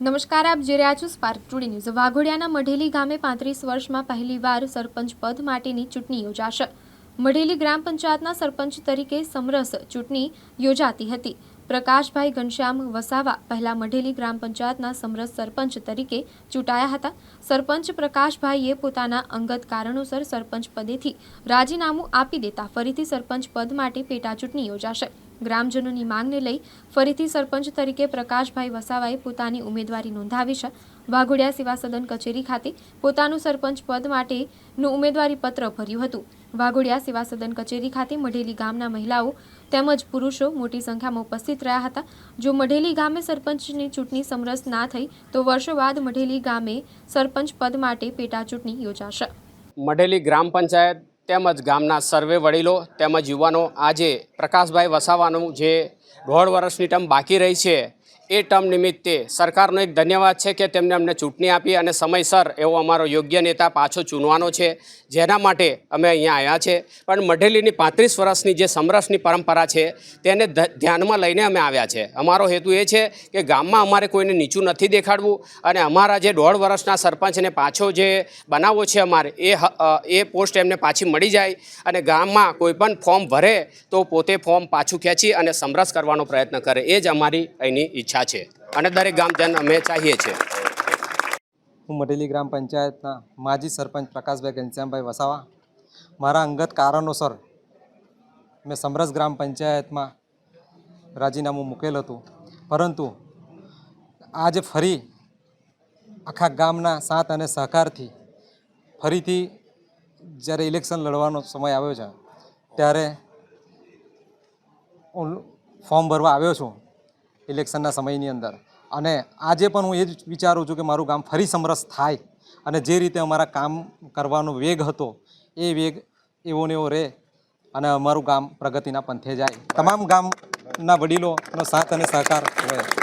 નમસ્કાર, આપ જે રહ્યા છો સ્પાર્ક ટુડે ન્યૂઝ વાઘોડિયાના મઢેલી ગામે પાંત્રીસ વર્ષમાં પહેલીવાર સરપંચ પદ માટેની ચૂંટણી યોજાશે. મઢેલી ગ્રામ પંચાયતના સરપંચ તરીકે સમરસ ચૂંટણી યોજાતી હતી. પ્રકાશભાઈ ઘનશ્યામ વસાવા પહેલા મઢેલી ગ્રામ પંચાયતના સમરસ સરપંચ તરીકે ચૂંટાયા હતા. સરપંચ પ્રકાશભાઈએ પોતાના અંગત કારણોસર સરપંચ પદેથી રાજીનામું આપી દેતા ફરીથી સરપંચ પદ માટે પેટાચૂંટણી યોજાશે. ગ્રામજનોની માંગને લઈ ફરીથી સરપંચ તરીકે પ્રકાશભાઈ વસાવાએ પોતાની ઉમેદવારી નોંધાવી છે. વાઘોડિયા સેવા સદન કચેરી ખાતે પોતાનું સરપંચ પદ માટેનું ઉમેદવારી પત્ર ભર્યું હતું. વાઘોડિયા સેવા સદન કચેરી ખાતે મઢેલી ગામના મહિલાઓ તેમજ પુરુષો મોટી સંખ્યામાં ઉપસ્થિત રહ્યા હતા. જો મઢેલી ગામે સરપંચની ચૂંટણી સમરસ ના થઈ, તો વર્ષો બાદ મઢેલી ગામે સરપંચ પદ માટે પેટા ચૂંટણી યોજાશે. મઢેલી ગ્રામ પંચાયત તેમજ ગામના સર્વે વડીલો તેમજ યુવાનો આજે પ્રકાશભાઈ વસાવાનું જે દોઢ વર્ષની ટર્મ બાકી રહી છે એ ટર્મ નિમિત્તે સરકારનો એક ધન્યવાદ છે કે તેમને અમને ચૂંટણી આપી અને સમયસર એવો અમારો યોગ્ય નેતા પાછો ચૂનવાનો છે, જેના માટે અમે અહીંયા આવ્યા છે. પણ મઢેલીની પાંત્રીસ વર્ષની જે સમરસની પરંપરા છે, તેને ધ્યાનમાં લઈને અમે આવ્યા છે. અમારો હેતુ એ છે કે ગામમાં અમારે કોઈને નીચું નથી દેખાડવું અને અમારા જે દોઢ વર્ષના સરપંચને પાછો જે બનાવવો છે અમારે, એ એ પોસ્ટ એમને પાછી મળી જાય અને ગામમાં કોઈપણ ફોર્મ ભરે તો પોતે ફોર્મ પાછું ખેંચી અને સમરસ કરવાનો પ્રયત્ન કરે. એ જ અમારી અહીંની ઈચ્છા છે અને દરેક ગામજન અમે ચાહીએ છીએ. હું મઢેલી ગ્રામ પંચાયતના માજી સરપંચ પ્રકાશભાઈ ઘનશ્યામભાઈ વસાવા. મારા અંગત કારણોસર મેં સમરસ ગ્રામ પંચાયતમાં રાજીનામું મૂકેલ હતું. પરંતુ આજે ફરી આખા ગામના સાથ અને સહકારથી ફરીથી જ્યારે ઇલેક્શન લડવાનો સમય આવ્યો છે, ત્યારે હું ફોર્મ ભરવા આવ્યો છું. ઇલેક્શનના સમયની અંદર. અને આજે પણ હું એ જ વિચારું છું કે મારું ગામ ફરી સમરસ થાય અને જે રીતે અમારા કામ કરવાનો વેગ હતો, એ વેગ એવો ને એવો રહે અને અમારું ગામ પ્રગતિના પંથે જાય. તમામ ગામના વડીલોનો સાથ અને સહકાર હોય.